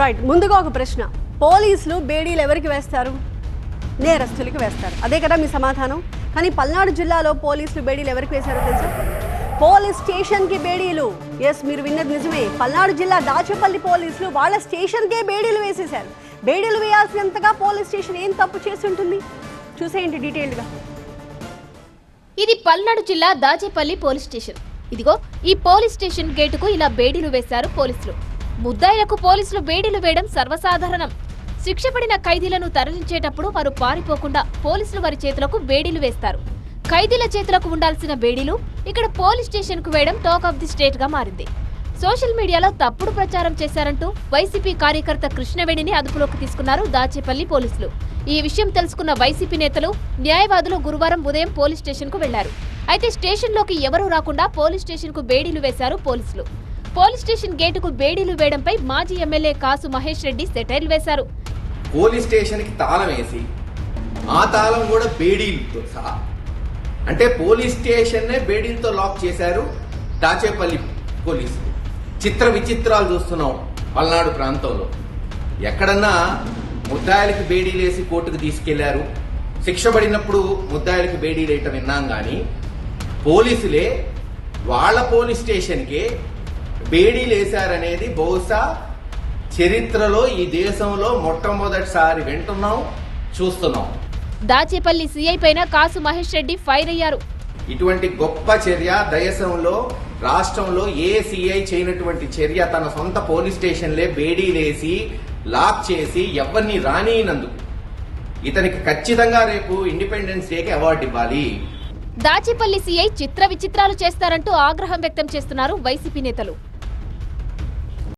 Right ముందుగా ఒక ప్రశ్న. పోలీసులు బేడీలు ఎవరికి వేస్తారు? నేరస్తులకి వేస్తారు. అదే కదా మీ సమాధానం. కానీ పల్నాడు జిల్లాలో పోలీసులు బేడీలు ఎవరికి వేశారో తెలుసా? పోలీస్ స్టేషన్కి బేడీలు. ఎస్ మీరు విన్నది నిజమే. పల్నాడు జిల్లా దాచేపల్లి పోలీసులు వాళ్ళ స్టేషన్కే బేడీలు వేసేశారు. బేడీలు వేయాల్సినంతగా పోలీస్ స్టేషన్ ఏం తప్పు చేసి ఉంటుంది? చూసేయండి డీటెయిల్డ్గా. ఇది పల్నాడు జిల్లా దాచేపల్లి పోలీస్ స్టేషన్. ఇదిగో ఈ పోలీస్ స్టేషన్ గేటుకు ఇలా బేడీలు వేశారు పోలీసులు. ముద్దాయిలకు పోలీసులు బేడీలు వేయడం సర్వసాధారణం. శిక్ష పడిన ఖైదీలను తరలించేటప్పుడు వారు పారిపోకుండా పోలీసులు వారి చేతులకు బేడీలు వేస్తారు. ఖైదీల చేతులకు ఉండాల్సిన బేడీలు ఇక్కడ పోలీస్ స్టేషన్కు వేయడం టాక్ ఆఫ్ ది స్టేట్గా మారింది. సోషల్ మీడియాలో తప్పుడు ప్రచారం చేశారంటూ వైసీపీ కార్యకర్త కృష్ణవేణిని అదుపులోకి తీసుకున్నారు దాచేపల్లి పోలీసులు. ఈ విషయం తెలుసుకున్న వైసీపీ నేతలు న్యాయవాదులు గురువారం ఉదయం పోలీస్ స్టేషన్కు వెళ్ళారు. అయితే స్టేషన్లోకి ఎవరూ రాకుండా పోలీస్ స్టేషన్కు బేడీలు వేశారు పోలీసులు. పోలీస్ స్టేషన్ గేటుకు బేడీలు వేయడంపై మాజీ ఎమ్మెల్యే కాసు మహేష్ రెడ్డి సెటైల్ వేశారు. పోలీస్ స్టేషన్కి తాళం వేసి ఆ తాళం కూడా బేడీలతో సహా. అంటే పోలీస్ స్టేషన్నే బేడీలతో లాక్ చేశారు దాచేపల్లి పోలీసులు. చిత్ర విచిత్రాలు చూస్తున్నాం పల్నాడు ప్రాంతంలో. ఎక్కడన్నా ముద్దాయిలకి బేడీలు వేసి కోర్టుకు తీసుకెళ్ళారు. శిక్షబడినప్పుడు ముద్దాయిలకి బేడీలు విన్నాం కానీ పోలీసులే వాళ్ళ పోలీస్ స్టేషన్కే బేడీలు వేశారనేది బహుశా చరిత్రలో ఈ దేశంలో మొట్టమొదటిసారి వింటున్నాం చూస్తున్నాం. దాచేపల్లి సీఐ పైన కాసు మహేష్ రెడ్డి ఫైర్ అయ్యారు. ఇటువంటి గొప్ప చర్య దేశంలో రాష్ట్రంలో ఏ సిఐ చేయనటువంటి చర్య తన సొంత పోలీస్ స్టేషన్లే బేడీలేసి లాక్ చేసి ఎవరిని రానినందుకు ఇతనికి ఖచ్చితంగా రేపు ఇండిపెండెన్స్ డేకి అవార్డు ఇవ్వాలి. దాచేపల్లి సీఐ చిత్ర విచిత్రాలు చేస్తారంటూ ఆగ్రహం వ్యక్తం చేస్తున్నారు వైసీపీ నేతలు.